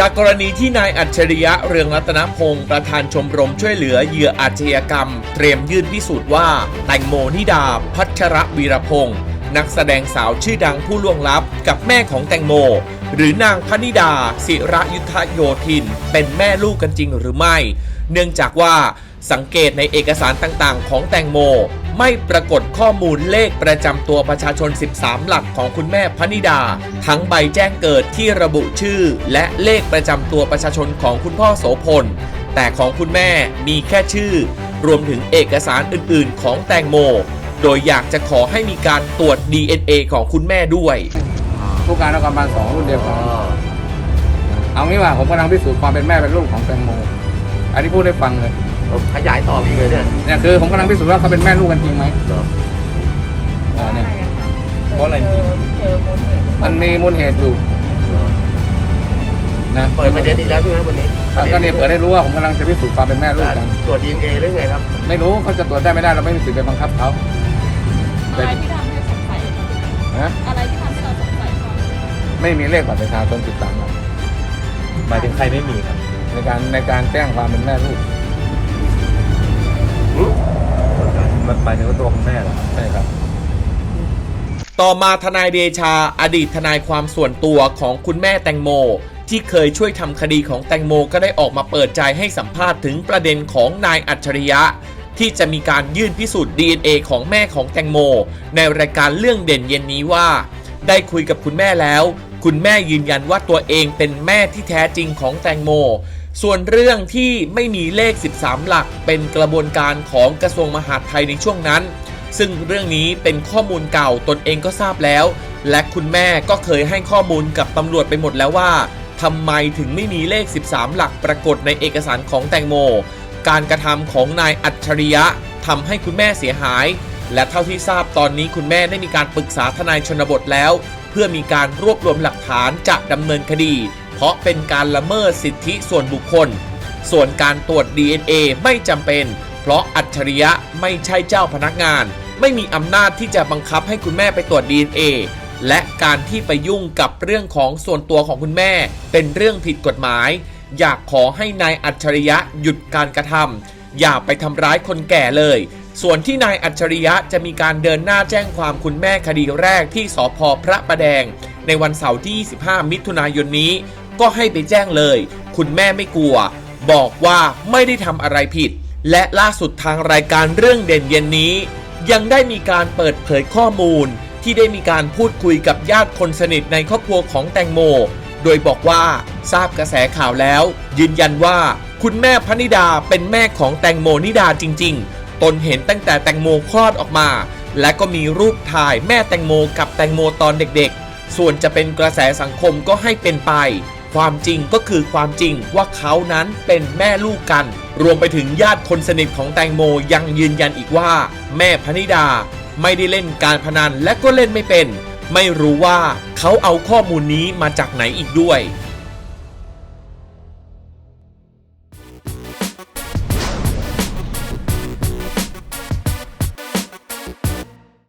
จากกรณีที่นายอัจฉริยะเรืองรัตนพงศ์ประธานชมรมช่วยเหลือเหยื่ออาชญากรรม เตรียมยื่นพิสูจน์ว่า แตงโมนิดา พัชระวีรพงศ์นักแสดงสาวชื่อดังผู้ล่วงลับกับแม่ของแตงโม หรือนางพนิดา ศิระยุทธโยธิน เป็นแม่ลูกกันจริงหรือไม่ เนื่องจากว่าสังเกตในเอกสารต่างๆ ของแตงโม ไม่ปรากฏข้อมูลเลขประจำตัวประชาชน 13 หลักของคุณแม่พนิดา ทั้งใบแจ้งเกิดที่ระบุชื่อ และเลขประจำตัวประชาชนของคุณพ่อโสพล แต่ของคุณแม่มีแค่ชื่อ รวมถึงเอกสารอื่น ๆ ของแตงโม โดยอยากจะขอให้มีการตรวจ DNA ของคุณแม่ด้วย ผู้การนครบาลสองรุ่นเดียวกันเอางี้ว่าผมกำลังพิสูจน์ความเป็นแม่เป็นลูกของแตงโม อันนี้พูดให้ฟังเลย ขยายต่ออีกเลยเนี่ยเนี่ยคือผมกำลังพิสูจน์ว่าเขาเป็นแม่ลูกกันจริงไหมเหรออ่าเนี่ยเพราะอะไรมันมีมูลเหตุอยู่นะเปิดประเด็นอีกแล้วใช่ไหมวันนี้ครับก็เนี่ยเปิดให้รู้ว่าผมกำลังจะพิสูจน์ความเป็นแม่ลูกกันตรวจดีเอ็นเอหรือไงครับ ไม่รู้เขาจะตรวจได้ไม่ได้เราไม่มีสิทธิ์ไปบังคับเขาอะไรที่ทำให้สงสัยนะอะไรที่ทำให้เราสงสัยก่อนไม่มีเลขบัตรประชาชนติดตามเราหมายถึงใครไม่มีครับ ในการในการแจ้งความเป็นแม่ลูก มันตัวคุณแม่เหรอใช่ครับ ต่อมาทนายเดชาอดีตทนายความส่วนตัวของคุณแม่แตงโม ที่เคยช่วยทำคดีของแตงโมก็ได้ออกมาเปิดใจให้สัมภาษณ์ถึงประเด็นของนายอัจฉริยะ ที่จะมีการยื่นพิสูจน์ DNA ของแม่ของแตงโม ในรายการเรื่องเด่นเย็นนี้ว่า ได้คุยกับคุณแม่แล้ว คุณแม่ยืนยันว่าตัวเองเป็นแม่ที่แท้จริงของแตงโม ส่วนเรื่องที่ไม่มีเลข 13 หลักเป็นกระบวนการของกระทรวงมหาดไทยในช่วงนั้น ซึ่งเรื่องนี้เป็นข้อมูลเก่าตนเองก็ทราบแล้ว และคุณแม่ก็เคยให้ข้อมูลกับตำรวจไปหมดแล้วว่าทำไมถึงไม่มีเลข 13 หลักปรากฏในเอกสารของแตงโม การกระทำของนายอัจฉริยะทำให้คุณแม่เสียหาย และเท่าที่ทราบตอนนี้คุณแม่ได้มีการปรึกษาทนายชนบทแล้ว เพื่อมีการรวบรวมหลักฐานจะดำเนินคดี เพราะเป็นการละเมิดสิทธิส่วนบุคคล ส่วนการตรวจ DNA ไม่จำเป็น เพราะอัจฉริยะไม่ใช่เจ้าพนักงาน ไม่มีอำนาจที่จะบังคับให้คุณแม่ไปตรวจ DNA และการที่ไปยุ่งกับเรื่องของส่วนตัวของคุณแม่ เป็นเรื่องผิดกฎหมาย อยากขอให้นายอัจฉริยะหยุดการกระทำอย่าไปทำร้ายคนแก่เลย ส่วนที่นายอัจฉริยะจะมีการเดินหน้าแจ้งความคุณแม่คดีแรกที่สพพระประแดง ในวันเสาร์ที่ 25 มิถุนายนนี้ ก็ให้ไปแจ้งเลย คุณแม่ไม่กลัว บอกว่าไม่ได้ทำอะไรผิด และล่าสุดทางรายการเรื่องเด่นเย็นนี้ ยังได้มีการเปิดเผยข้อมูล ที่ได้มีการพูดคุยกับญาติคนสนิทในครอบครัวของแตงโม โดยบอกว่าทราบกระแสข่าวแล้ว ยืนยันว่า คุณแม่พนิดาเป็นแม่ของแตงโมนิดาจริง ๆ ตนเห็นตั้งแต่แตงโมคลอดออกมา และก็มีรูปถ่ายแม่แตงโมกับแตงโมตอนเด็กๆ ส่วนจะเป็นกระแสสังคมก็ให้เป็นไป ความจริงก็คือความจริงว่าเขานั้นเป็นแม่ลูกกัน รวมไปถึงญาติคนสนิทของแตงโมยังยืนยันอีกว่า แม่พนิดา ไม่ได้เล่นการพนันและก็เล่นไม่เป็น ไม่รู้ว่าเขาเอาข้อมูลนี้มาจากไหนอีกด้วย